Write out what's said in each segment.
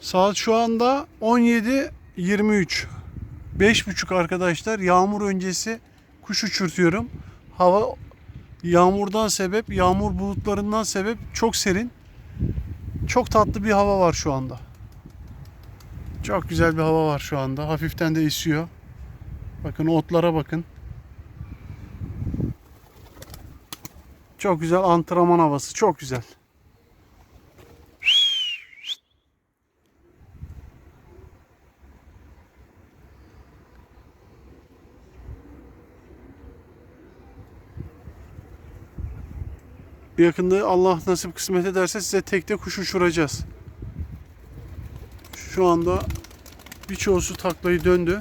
Saat şu anda 17.23. 5.30 arkadaşlar. Yağmur öncesi kuş uçurtuyorum. Hava yağmurdan sebep, yağmur bulutlarından sebep çok serin. Çok tatlı bir hava var şu anda. Çok güzel bir hava var şu anda. Hafiften de esiyor. Bakın otlara bakın. Çok güzel antrenman havası. Çok güzel. Yakında Allah nasip kısmet ederse size tekte kuş uçuracağız. Şu anda birçoğusu taklayı döndü.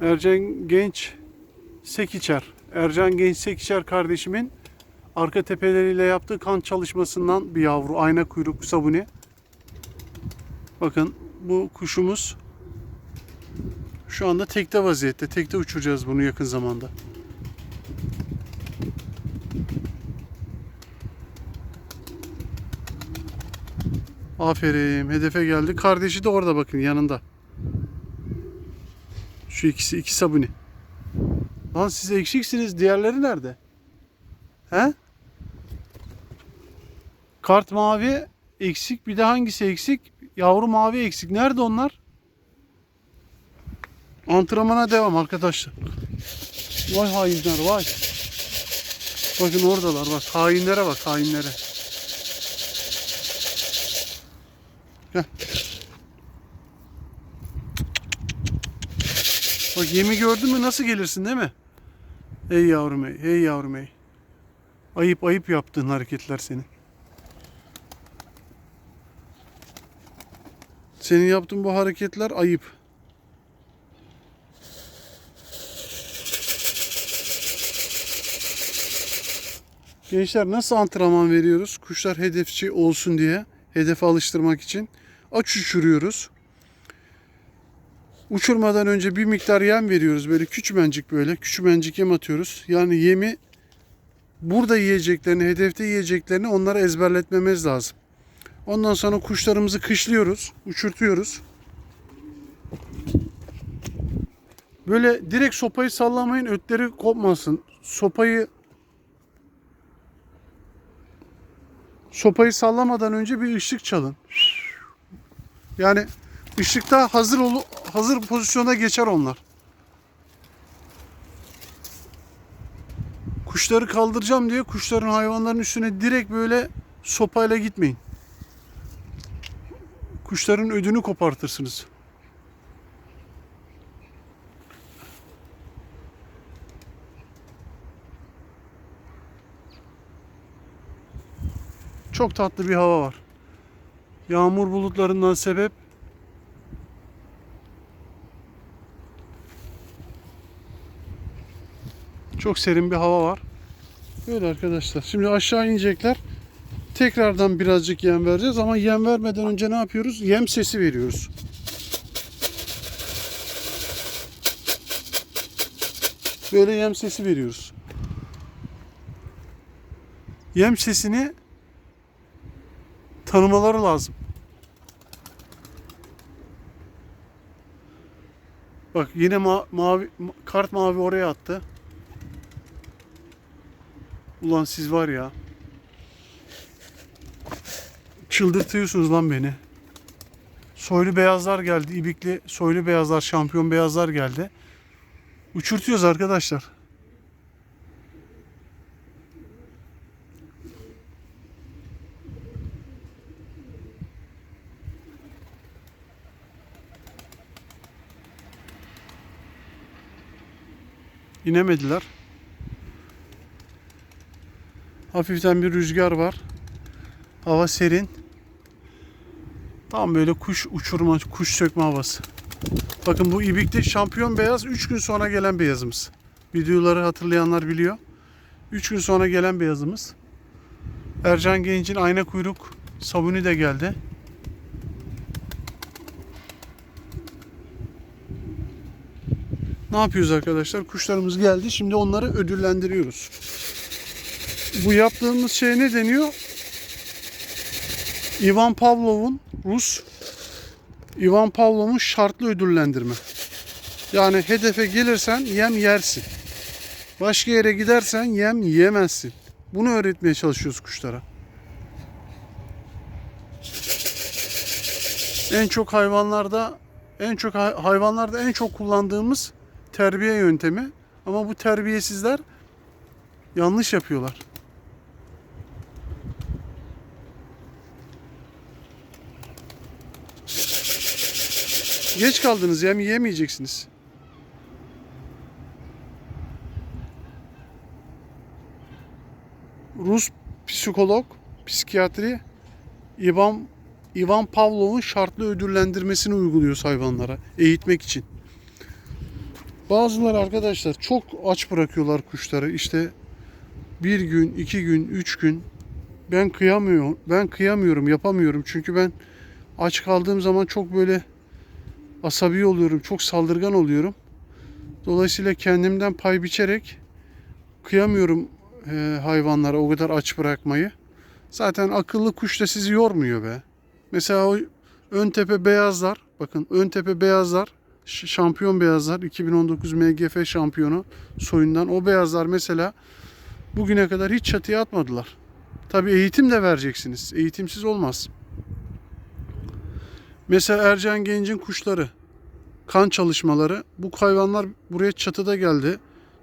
Ercan Genç Sekiçer. Ercan Genç Sekiçer kardeşimin arka tepeleriyle yaptığı kan çalışmasından bir yavru. Ayna kuyruk sabuni. Bakın bu kuşumuz şu anda tekte vaziyette. Tekte uçuracağız bunu yakın zamanda. Aferin. Hedefe geldi. Kardeşi de orada bakın yanında. Şu ikisi iki sabuni. Lan siz eksiksiniz. Diğerleri nerede? He? Kart mavi eksik. Bir de hangisi eksik? Yavru mavi eksik. Nerede onlar? Antrenmana devam arkadaşlar. Vay hainler vay. Bakın oradalar bak. Hainlere bak hainlere. Gel. Bak yemi gördün mü nasıl gelirsin değil mi? Ey yavrum ey, ey yavrum ey. Ayıp ayıp yaptığın hareketler senin. Senin yaptığın bu hareketler ayıp. Gençler nasıl antrenman veriyoruz? Kuşlar hedefçi olsun diye, hedefe alıştırmak için aç uçuruyoruz. Uçurmadan önce bir miktar yem veriyoruz. Böyle küçümencik böyle, küçümencik yem atıyoruz. Yani yemi burada yiyeceklerini, hedefte yiyeceklerini onlara ezberletmemiz lazım. Ondan sonra kuşlarımızı kışlıyoruz, uçurtuyoruz. Böyle direkt sopayı sallamayın, ötleri kopmasın. Sopayı sopayı sallamadan önce bir ışık çalın. Yani ışıkta hazır olu hazır pozisyona geçer onlar. Kuşları kaldıracağım diye kuşların hayvanların üstüne direkt böyle sopayla gitmeyin. Kuşların ödünü kopartırsınız. Çok tatlı bir hava var. Yağmur bulutlarından sebep çok serin bir hava var. Böyle arkadaşlar. Şimdi aşağı inecekler. Tekrardan birazcık yem vereceğiz ama yem vermeden önce ne yapıyoruz? Yem sesi veriyoruz. Böyle yem sesi veriyoruz. Yem sesini tanımaları lazım. Bak yine ma- mavi ma- kart mavi oraya attı. Ulan siz var ya. Çıldırtıyorsunuz lan beni. Soylu beyazlar geldi. İbikli soylu beyazlar, şampiyon beyazlar geldi. Uçurtuyoruz arkadaşlar. İnemediler. Hafiften bir rüzgar var. Hava serin. Tam böyle kuş uçurma, kuş sökme havası. Bakın bu ibikli şampiyon beyaz 3 gün sonra gelen beyazımız. Videoları hatırlayanlar biliyor. 3 gün sonra gelen beyazımız. Ercan Genç'in ayna kuyruk sabuni de geldi. Ne yapıyoruz arkadaşlar? Kuşlarımız geldi. Şimdi onları ödüllendiriyoruz. Bu yaptığımız şey ne deniyor? Ivan Pavlov'un Rus Ivan Pavlov'un şartlı ödüllendirme. Yani hedefe gelirsen yem yersin. Başka yere gidersen yem yemezsin. Bunu öğretmeye çalışıyoruz kuşlara. En çok hayvanlarda en çok hay- hayvanlarda en çok kullandığımız terbiye yöntemi ama bu terbiyesizler yanlış yapıyorlar. Geç kaldınız yem yiyemeyeceksiniz. Rus psikolog, psikiyatri Ivan Ivan Pavlov'un şartlı ödüllendirmesini uyguluyoruz hayvanlara eğitmek için. Bazıları arkadaşlar çok aç bırakıyorlar kuşları. İşte bir gün, iki gün, üç gün ben kıyamıyorum. Ben kıyamıyorum, yapamıyorum. Çünkü ben aç kaldığım zaman çok böyle asabi oluyorum, çok saldırgan oluyorum. Dolayısıyla kendimden pay biçerek kıyamıyorum e, hayvanlara o kadar aç bırakmayı. Zaten akıllı kuş da sizi yormuyor be. Mesela o ön tepe beyazlar, bakın ön tepe beyazlar, şampiyon beyazlar, 2019 MGF şampiyonu soyundan o beyazlar mesela bugüne kadar hiç çatıya atmadılar. Tabi eğitim de vereceksiniz. Eğitimsiz olmaz. Mesela Ercan Genç'in kuşları, kan çalışmaları. Bu hayvanlar buraya çatıda geldi.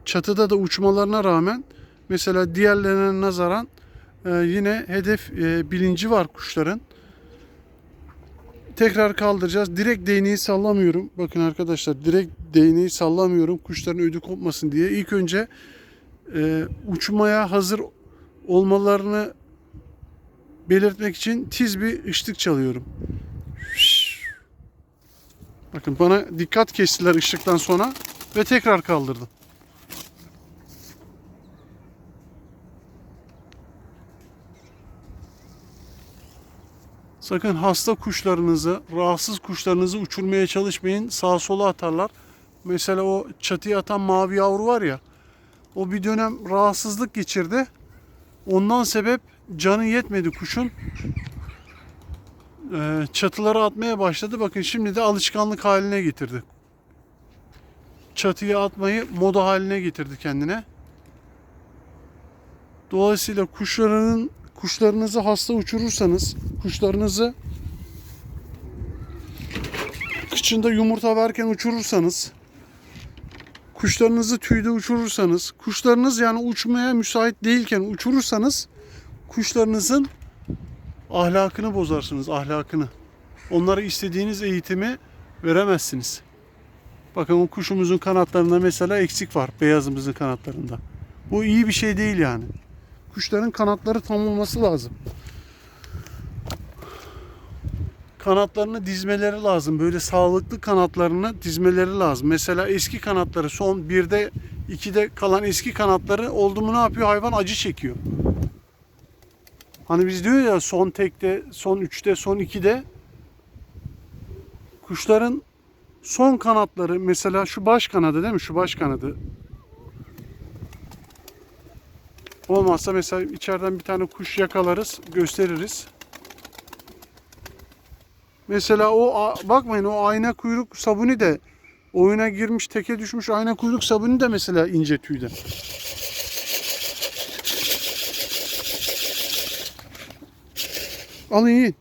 Çatıda da uçmalarına rağmen mesela diğerlerine nazaran e, yine hedef e, bilinci var kuşların. Tekrar kaldıracağız. Direkt değneği sallamıyorum. Bakın arkadaşlar direkt değneği sallamıyorum. Kuşların ödü kopmasın diye. İlk önce e, uçmaya hazır olmalarını belirtmek için tiz bir ışlık çalıyorum. Bakın bana dikkat kestiler ışıktan sonra ve tekrar kaldırdım. Sakın hasta kuşlarınızı, rahatsız kuşlarınızı uçurmaya çalışmayın. Sağa sola atarlar. Mesela o çatıya atan mavi yavru var ya. O bir dönem rahatsızlık geçirdi. Ondan sebep canı yetmedi kuşun. Ee, çatılara atmaya başladı. Bakın şimdi de alışkanlık haline getirdi. Çatıya atmayı moda haline getirdi kendine. Dolayısıyla kuşlarının kuşlarınızı hasta uçurursanız, kuşlarınızı kıçında yumurta varken uçurursanız, kuşlarınızı tüyde uçurursanız, kuşlarınız yani uçmaya müsait değilken uçurursanız kuşlarınızın ahlakını bozarsınız, ahlakını. Onlara istediğiniz eğitimi veremezsiniz. Bakın o kuşumuzun kanatlarında mesela eksik var, beyazımızın kanatlarında. Bu iyi bir şey değil yani. Kuşların kanatları tam olması lazım. Kanatlarını dizmeleri lazım. Böyle sağlıklı kanatlarını dizmeleri lazım. Mesela eski kanatları son birde ikide kalan eski kanatları oldu mu ne yapıyor? Hayvan acı çekiyor. Hani biz diyor ya son tekte, son üçte, son ikide kuşların son kanatları mesela şu baş kanadı değil mi? Şu baş kanadı. Olmazsa mesela içeriden bir tane kuş yakalarız, gösteririz. Mesela o bakmayın o ayna kuyruk sabuni de oyuna girmiş, teke düşmüş ayna kuyruk sabuni de mesela ince tüyden. Alın yiyin.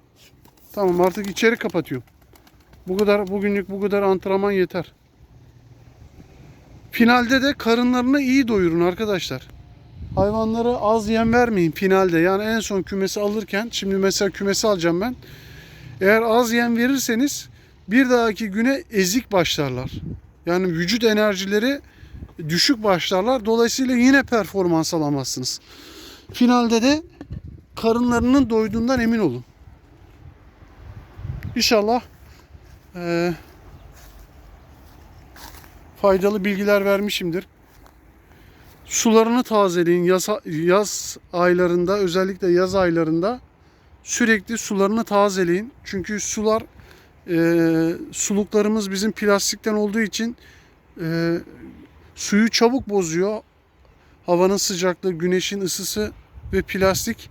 Tamam artık içeri kapatıyorum. Bu kadar bugünlük bu kadar antrenman yeter. Finalde de karınlarını iyi doyurun arkadaşlar. Hayvanlara az yem vermeyin finalde. Yani en son kümesi alırken şimdi mesela kümesi alacağım ben. Eğer az yem verirseniz bir dahaki güne ezik başlarlar. Yani vücut enerjileri düşük başlarlar. Dolayısıyla yine performans alamazsınız. Finalde de karınlarının doyduğundan emin olun. İnşallah eee, faydalı bilgiler vermişimdir. Sularını tazeleyin yaz, yaz aylarında özellikle yaz aylarında sürekli sularını tazeleyin. Çünkü sular eee, suluklarımız bizim plastikten olduğu için e, suyu çabuk bozuyor. Havanın sıcaklığı, güneşin ısısı ve plastik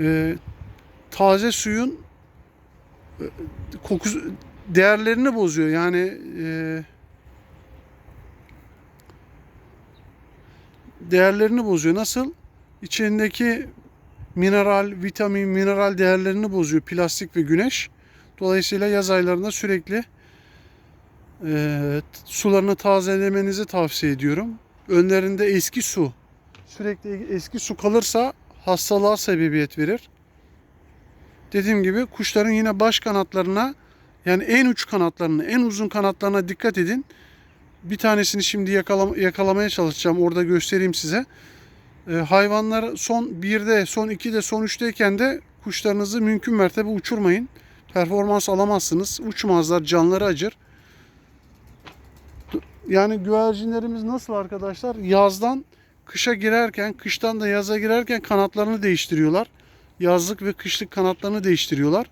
e, taze suyun e, kokusu değerlerini bozuyor. Yani e, değerlerini bozuyor. Nasıl? İçindeki mineral, vitamin, mineral değerlerini bozuyor plastik ve güneş. Dolayısıyla yaz aylarında sürekli e, sularını tazelemenizi tavsiye ediyorum. Önlerinde eski su. Sürekli eski su kalırsa hastalığa sebebiyet verir. Dediğim gibi kuşların yine baş kanatlarına yani en uç kanatlarına, en uzun kanatlarına dikkat edin. Bir tanesini şimdi yakalam- yakalamaya çalışacağım. Orada göstereyim size. Ee, hayvanlar son 1'de, son 2'de, son 3'teyken de kuşlarınızı mümkün mertebe uçurmayın. Performans alamazsınız. Uçmazlar, canları acır. Yani güvercinlerimiz nasıl arkadaşlar? Yazdan kışa girerken, kıştan da yaza girerken kanatlarını değiştiriyorlar. Yazlık ve kışlık kanatlarını değiştiriyorlar.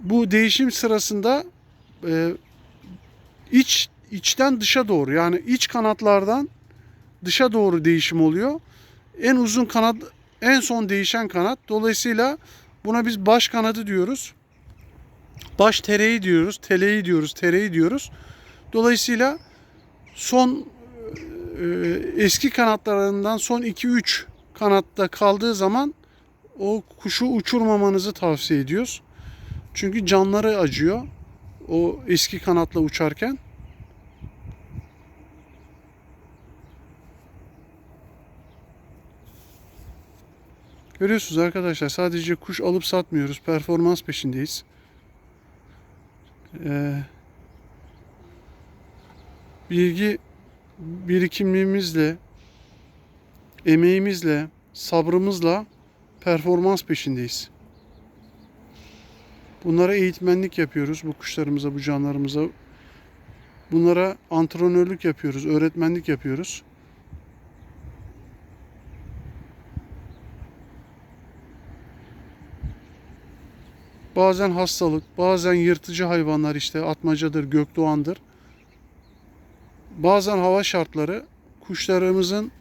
Bu değişim sırasında e, iç içten dışa doğru yani iç kanatlardan dışa doğru değişim oluyor. En uzun kanat en son değişen kanat. Dolayısıyla buna biz baş kanadı diyoruz. Baş tereyi diyoruz, teleyi diyoruz, tereyi diyoruz. Dolayısıyla son eski kanatlarından son 2-3 kanatta kaldığı zaman o kuşu uçurmamanızı tavsiye ediyoruz. Çünkü canları acıyor o eski kanatla uçarken. Görüyorsunuz arkadaşlar sadece kuş alıp satmıyoruz. Performans peşindeyiz. Ee, bilgi birikimimizle, emeğimizle, sabrımızla performans peşindeyiz. Bunlara eğitmenlik yapıyoruz bu kuşlarımıza, bu canlarımıza. Bunlara antrenörlük yapıyoruz, öğretmenlik yapıyoruz. Bazen hastalık, bazen yırtıcı hayvanlar işte atmacadır, gökdoğandır. Bazen hava şartları kuşlarımızın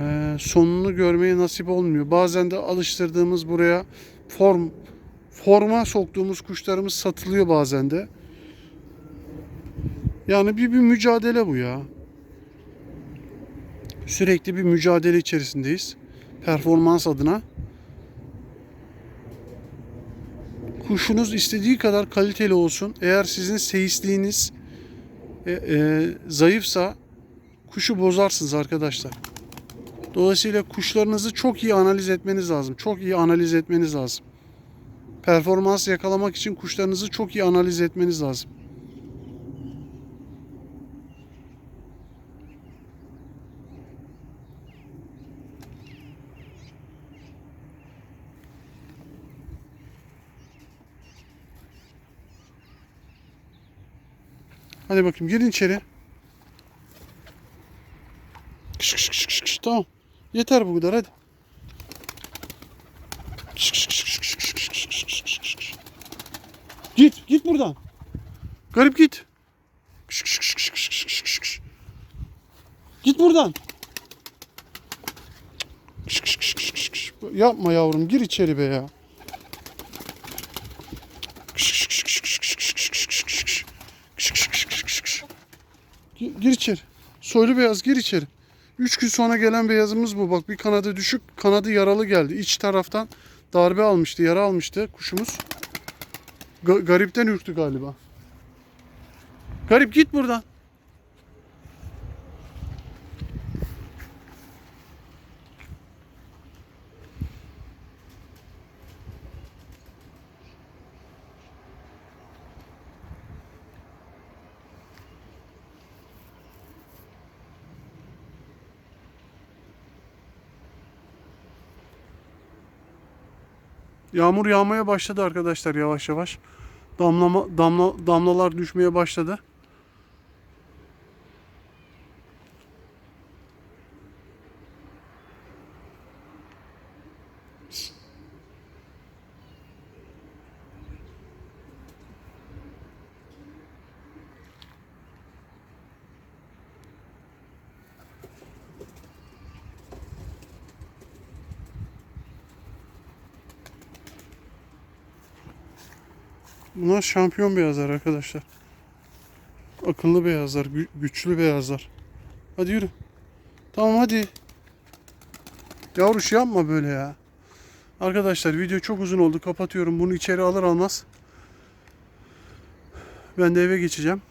e, sonunu görmeye nasip olmuyor. Bazen de alıştırdığımız buraya form forma soktuğumuz kuşlarımız satılıyor bazen de. Yani bir bir mücadele bu ya. Sürekli bir mücadele içerisindeyiz. Performans adına. Kuşunuz istediği kadar kaliteli olsun. Eğer sizin seyisliğiniz e, e, zayıfsa kuşu bozarsınız arkadaşlar. Dolayısıyla kuşlarınızı çok iyi analiz etmeniz lazım. Çok iyi analiz etmeniz lazım. Performans yakalamak için kuşlarınızı çok iyi analiz etmeniz lazım. Hadi bakayım girin içeri. Kış kış kış kış kış. Tamam. Yeter bu kadar hadi. Git git buradan. Garip git. Git buradan. Yapma yavrum gir içeri be ya. Gir, içeri. Soylu beyaz gir içeri. Üç gün sonra gelen beyazımız bu. Bak bir kanadı düşük, kanadı yaralı geldi. İç taraftan darbe almıştı, yara almıştı kuşumuz. Ga- garipten ürktü galiba. Garip git buradan. Yağmur yağmaya başladı arkadaşlar yavaş yavaş. Damlama damla damlalar düşmeye başladı. Bunlar şampiyon beyazlar arkadaşlar. Akıllı beyazlar, gü- güçlü beyazlar. Hadi yürü. Tamam hadi. Yavruş yapma böyle ya. Arkadaşlar video çok uzun oldu. Kapatıyorum. Bunu içeri alır almaz. Ben de eve geçeceğim.